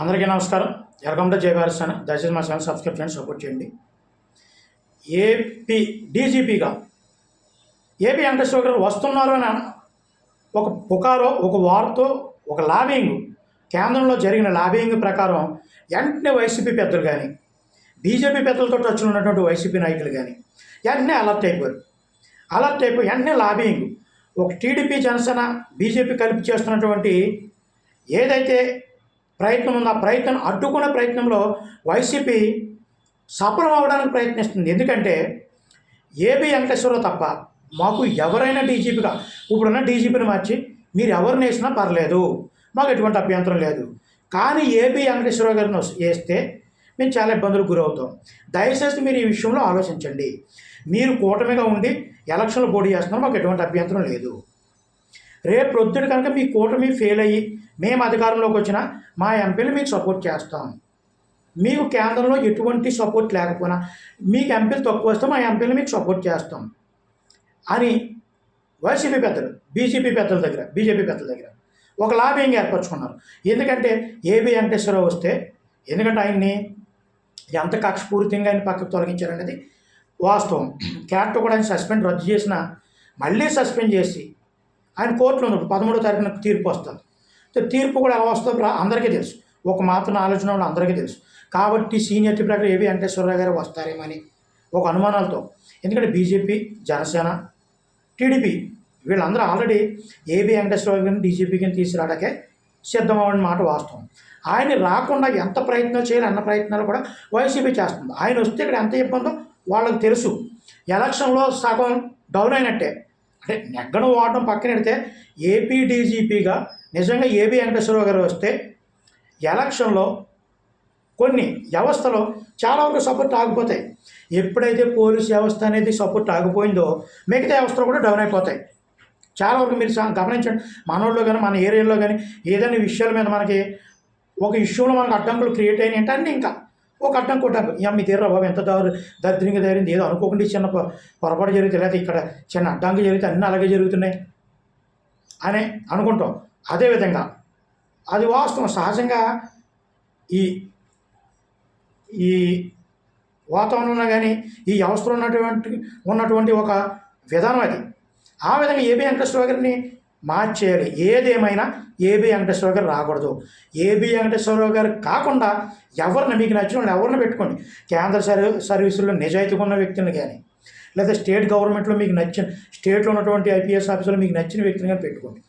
అందరికీ నమస్కారం. Welcome to జై భారత్ దయచేసి మా ఛానల్ సబ్స్క్రైబ్ చేయండి సపోర్ట్ చేయండి. ఏపీ డీజీపీగా ఏపీ వెంకటేశ్వర గారు వస్తున్నారు అని ఒక పుకారో ఒక వార్తో ఒక లాబింగ్. కేంద్రంలో జరిగిన లాబింగ్ ప్రకారం వెంటనే వైసీపీ పెద్దలు కానీ బీజేపీ పెద్దలతో టచ్లో ఉన్నటువంటి వైసీపీ నాయకులు కానీ వెంటనే అలర్ట్ అయిపోయారు. అలర్ట్ అయిపోయి వెంటనే లాబింగ్. ఒక టీడీపీ జనసేన బీజేపీ కలిపి చేస్తున్నటువంటి ఏదైతే ప్రయత్నం ఉంది ఆ ప్రయత్నం అడ్డుకునే ప్రయత్నంలో వైసీపీ సఫలం అవడానికి ప్రయత్నిస్తుంది. ఎందుకంటే ఏబి వెంకటేశ్వరరావు తప్ప మాకు ఎవరైనా డీజీపీగా ఇప్పుడున్న డీజీపీని మార్చి మీరు ఎవరిని వేసినా పర్లేదు మాకు ఎటువంటి అభ్యంతరం లేదు. కానీ ఏబి వెంకటేశ్వరరావు గారిని వేస్తే మేము చాలా ఇబ్బందులకు గురవుతాం. దయచేసి మీరు ఈ విషయంలో ఆలోచించండి. మీరు కూటమిగా ఉండి ఎలక్షన్లు పోటీ చేస్తున్నారు మాకు ఎటువంటి అభ్యంతరం లేదు. రేపు ప్రొద్దున కనుక మీ కూటమి ఫెయిల్ అయ్యి మేము అధికారంలోకి వచ్చినా మా ఎంపీలు మీకు సపోర్ట్ చేస్తాం. మీకు కేంద్రంలో ఎటువంటి సపోర్ట్ లేకపోయినా మీకు ఎంపీలు తక్కువ వస్తే మా ఎంపీలు మీకు సపోర్ట్ చేస్తాం. అని వైసీపీ పెద్దలు బీజేపీ పెద్దల దగ్గర బీజేపీ పెద్దల దగ్గర ఒక లాబింగ్ ఏర్పరచుకున్నారు. ఎందుకంటే ఏబి వెంకటేశ్వరరావు వస్తే ఎందుకంటే ఆయన్ని ఎంత కక్షపూరితంగా ఆయన పక్కకు తొలగించారనేది వాస్తవం. క్యారెక్టర్ కూడా ఆయన సస్పెండ్ రద్దు చేసిన మళ్ళీ సస్పెండ్ చేసి ఆయన కోర్టులో ఉన్నప్పుడు పదమూడో తారీఖున తీర్పు వస్తుంది. తీర్పు కూడా ఎలా వస్తుందో అందరికీ తెలుసు. ఒక మాత్రం ఆలోచన వాళ్ళు అందరికీ తెలుసు. కాబట్టి సీనియర్టీ ప్రకారం ఏవి వెంకటేశ్వరరావు గారు వస్తారేమని ఒక అనుమానాలతో. ఎందుకంటే బీజేపీ జనసేన టీడీపీ వీళ్ళందరూ ఆల్రెడీ ఏబి వెంకటేశ్వరరావు గారిని డీజీపీకి తీసుకురావడానికే సిద్ధమవని మాట వాస్తవం. ఆయన రాకుండా ఎంత ప్రయత్నాలు చేయాలి అన్న ప్రయత్నాలు కూడా వైసీపీ చేస్తుంది. ఆయన వస్తే ఇక్కడ ఎంత ఇబ్బందో వాళ్ళకి తెలుసు. ఎలక్షన్లో సగం డౌన్ అయినట్టే. అంటే నెగ్గడం వాడడం పక్కన పెడితే ఏపీ డీజీపీగా నిజంగా ఏబి వెంకటేశ్వరరావు గారు వస్తే ఎలక్షన్లో కొన్ని వ్యవస్థలో చాలా వరకు సపోర్ట్ ఆగిపోతాయి. ఎప్పుడైతే పోలీస్ వ్యవస్థ అనేది సపోర్ట్ ఆగిపోయిందో మిగతా వ్యవస్థలు కూడా డౌన్ అయిపోతాయి. చాలా వరకు మీరు గమనించండి మనోళ్ళు కానీ మన ఏరియాలో కానీ ఏదైనా విషయాల మీద మనకి ఒక ఇష్యూలో మనకు అడ్డంకులు క్రియేట్ అయినాయి అంటే అన్నీ ఇంకా ఒక అడ్డం కొట్టాకు ఇక మీ తీర్రా బాబు ఎంత దారు దరిద్రంగా జరిగింది ఏదో అనుకోకుండా చిన్న పొరపాటు జరిగితే లేకపోతే ఇక్కడ చిన్న అడ్డంకి జరిగితే అన్నీ అలాగే జరుగుతున్నాయి. అని అనుకుంటాం. అదేవిధంగా అది వాస్తవం. సహజంగా ఈ ఈ వాతావరణంలో కానీ ఈ వ్యవస్థలో ఉన్నటువంటి ఉన్నటువంటి ఒక విధానం అది. ఆ విధంగా ఏబి వెంకటేశ్వర గారిని మార్చేయాలి. ఏదేమైనా ఏబి వెంకటేశ్వర గారు రాకూడదు. ఏబి వెంకటేశ్వర గారు కాకుండా ఎవరిని మీకు నచ్చిన వాళ్ళు ఎవరిని పెట్టుకోండి. కేంద్ర సర్వీ సర్వీసుల్లో నిజాయితీగా ఉన్న వ్యక్తులను కానీ లేదా స్టేట్ గవర్నమెంట్లో మీకు నచ్చిన స్టేట్లో ఉన్నటువంటి ఐపీఎస్ ఆఫీసులో మీకు నచ్చిన వ్యక్తిని కానీ పెట్టుకోండి.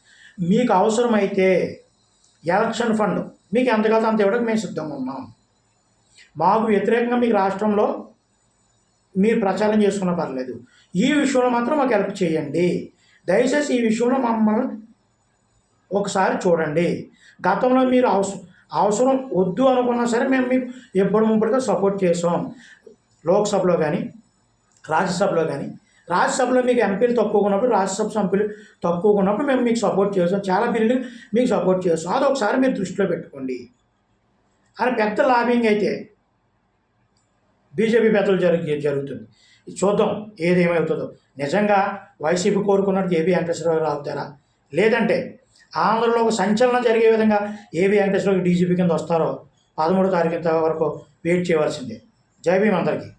మీకు అవసరమైతే ఎలక్షన్ ఫండ్ మీకు ఎంత కాదు అంత ఇవ్వడానికి మేము సిద్ధంగా ఉన్నాం. మాకు వ్యతిరేకంగా మీకు రాష్ట్రంలో మీరు ప్రచారం చేసుకున్న పర్లేదు. ఈ విషయంలో మాత్రం మాకు హెల్ప్ చేయండి. దయచేసి ఈ విషయంలో మమ్మల్ని ఒకసారి చూడండి. గతంలో మీరు అవసరం అవసరం వద్దు అనుకున్నా సరే మేము మీకు ఎప్పుడు ముప్పటితో సపోర్ట్ చేసాం లోక్సభలో కానీ రాజ్యసభలో కానీ రాజ్యసభలో మీకు ఎంపీలు తక్కువగా ఉన్నప్పుడు రాజ్యసభ సభ్యులు తక్కువగా ఉన్నప్పుడు మేము మీకు సపోర్ట్ చేస్తాం. చాలా బిల్లులు మీకు సపోర్ట్ చేస్తాం. అది ఒకసారి మీరు దృష్టిలో పెట్టుకోండి. అని పెద్ద లాబింగ్ అయితే బీజేపీ పెద్దలు జరిగి జరుగుతుంది. చూద్దాం ఏది నిజంగా వైసీపీ కోరుకున్నట్టు ఏబీ వెంకటేశ్వరరావు అవుతారా లేదంటే ఆంధ్రలో ఒక సంచలనం జరిగే విధంగా ఏబీ వెంకటేశ్వరరావు డీజీపీ కింద వస్తారో పదమూడో తారీఖు వరకు వెయిట్ చేయవలసిందే. జై భీమ్ అందరికీ.